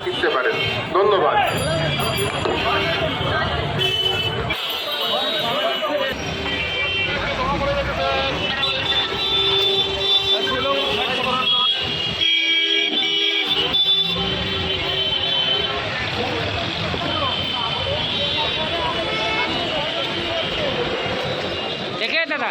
শিখতে পারেন ধন্যবাদ দেখে দাদা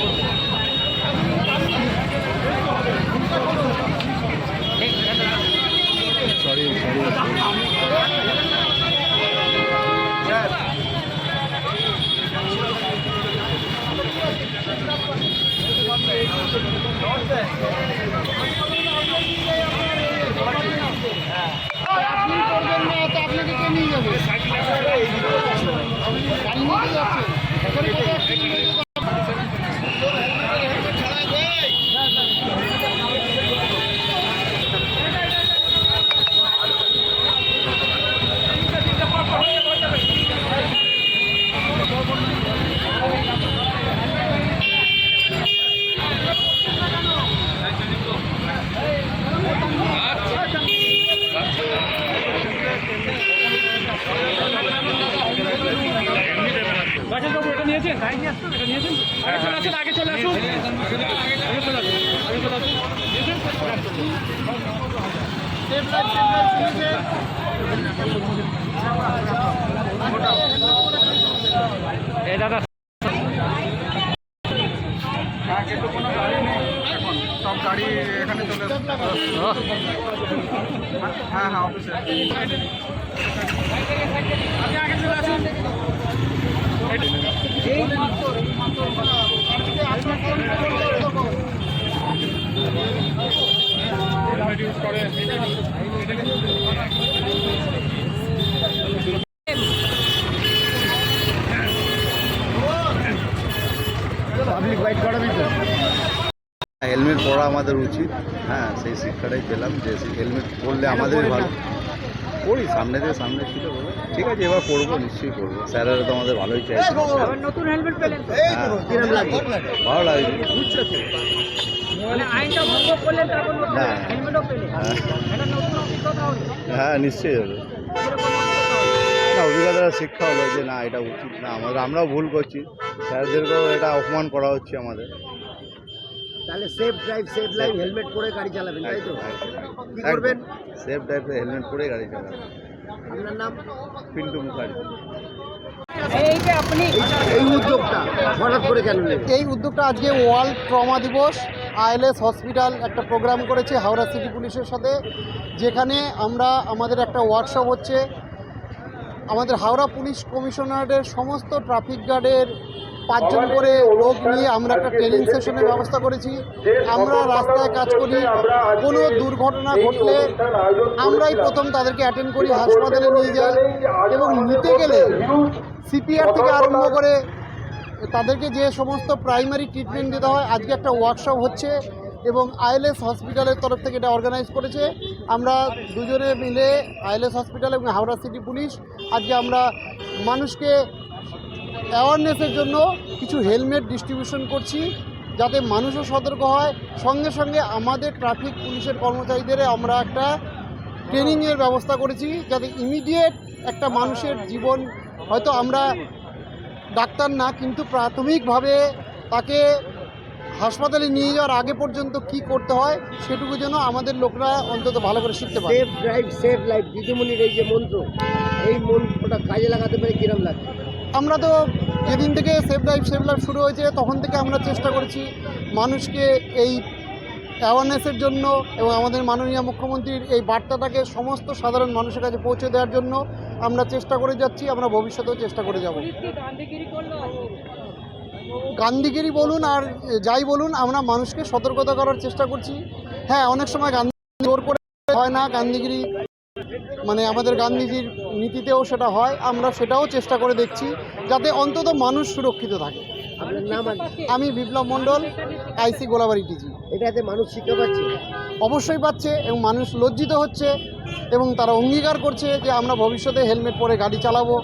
আপনি করবেন না তো আপনাকে কে নিয়ে যাবে? গাড়ি নিয়ে যাচ্ছে এখানে কত accident হয়েছে? বাবু এটা নিয়েছেন এটা নিয়েছেন আগে চলে আসুন আগে চলে আসুন। আগে চলে আসুন দাদা সব গাড়ি এখানে চলে ও, হ্যাঁ হ্যাঁ অফিসে। পরা আমাদের উচিত। হ্যাঁ সেই শিক্ষাটাই পেলাম যে হেলমেট পরলে আমাদেরই ভালো। পড়ি সামনে দিয়ে সামনে ছিল ঠিক আছে এবার পড়ব নিশ্চয়ই পড়ব। স্যারেরা তো আমাদের ভালোই চাইছে। নতুন হেলমেট পেলেন হ্যাঁ, ভালো লাগছে। মানে হ্যাঁ। হ্যাঁ। এটা নতুন অভিজ্ঞতা হ্যাঁ নিশ্চয়ই হবে। না শিক্ষা হলো যে না এটা উচিত না। আমাদের আমরাও ভুল করছি। স্যারদেরকেও এটা অপমান করা হচ্ছে আমাদের। তাহলে safe drive safe life helmet পরে গাড়ি চালাবেন তাই তো? কি করবেন? সেফ ড্রাইভে হেলমেট পরে গাড়ি চালাবে আপনার নাম? পিন্টু মুখার্জি। এইটা আপনি এই উদ্যোগটা হঠাৎ করে কেন এই উদ্যোগটা আজকে ওয়ার্ল্ড ট্রমা দিবস আইএলএস হসপিটাল একটা প্রোগ্রাম করেছে হাওড়া সিটি পুলিশের সাথে যেখানে আমরা আমাদের একটা ওয়ার্কশপ হচ্ছে আমাদের হাওড়া পুলিশ কমিশনারের সমস্ত ট্রাফিক গার্ডের পাঁচজন করে লোক নিয়ে আমরা একটা ট্রেনিং সেশনের ব্যবস্থা করেছি। আমরা রাস্তায় কাজ করি কোনো দুর্ঘটনা ঘটলে আমরাই প্রথম তাদেরকে অ্যাটেন্ড করি হাসপাতালে নিয়ে যাই এবং নিতে গেলে সিপিআর থেকে আরম্ভ করে তাদেরকে যে সমস্ত প্রাইমারি ট্রিটমেন্ট দিতে হয় আজকে একটা ওয়ার্কশপ হচ্ছে এবং আইএলএস হসপিটালের তরফ থেকে এটা অর্গানাইজ করেছে। আমরা দুজনে মিলে আইএলএস হসপিটাল এবং হাওড়া সিটি পুলিশ আজকে আমরা মানুষকে অ্যাওয়ারনেসের জন্য কিছু হেলমেট ডিস্ট্রিবিউশন করছি, যাতে মানুষও সতর্ক হয়। সঙ্গে সঙ্গে আমাদের ট্রাফিক পুলিশের কর্মচারীদের আমরা একটা ট্রেনিংয়ের ব্যবস্থা করেছি, যাতে ইমিডিয়েট একটা মানুষের জীবন, হয়তো আমরা ডাক্তার না, কিন্তু প্রাথমিকভাবে তাকে হাসপাতালে নিয়ে যাওয়ার আগে পর্যন্ত কি করতে হয়, সেটুকু যেন আমাদের লোকরা অন্তত ভালো করে শিখতে পারে। সেফ ড্রাইভ সেভ লাইফ দিদিমণির এই যে মন্ত্র, এই মন্ত্রটা কাজে লাগাতে পারে কিরম লাগছে? আমরা তো যেদিন থেকে সেফ লাইফ সেভ লাইফ শুরু হয়েছে, তখন থেকে আমরা চেষ্টা করেছি মানুষকে এই অ্যাওয়ারনেসের জন্য এবং আমাদের মাননীয় মুখ্যমন্ত্রীর এই বার্তাটাকে সমস্ত সাধারণ মানুষের কাছে পৌঁছে দেওয়ার জন্য আমরা চেষ্টা করে যাচ্ছি, আমরা ভবিষ্যতেও চেষ্টা করে যাব। গান্ধীগিরি বলুন আর যাই বলুন, আমরা মানুষকে সতর্কতা করার চেষ্টা করছি। হ্যাঁ অনেক সময় গান্ধী জোর করে হয় না, গান্ধীগিরি মানে আমাদের গান্ধীজির নীতিতেও সেটা হয় আমরা সেটাও চেষ্টা করে দেখছি যাতে অন্তত মানুষ সুরক্ষিত থাকে। আমি বিপ্লব মণ্ডল আইসি গোলাবাড়ি টিজি এটাতে মানুষ শিখতে পাচ্ছে? অবশ্যই পাচ্ছে এবং মানুষ লজ্জিত হচ্ছে এবং তারা অঙ্গীকার করছে যে আমরা ভবিষ্যতে হেলমেট পরে গাড়ি চালাবো।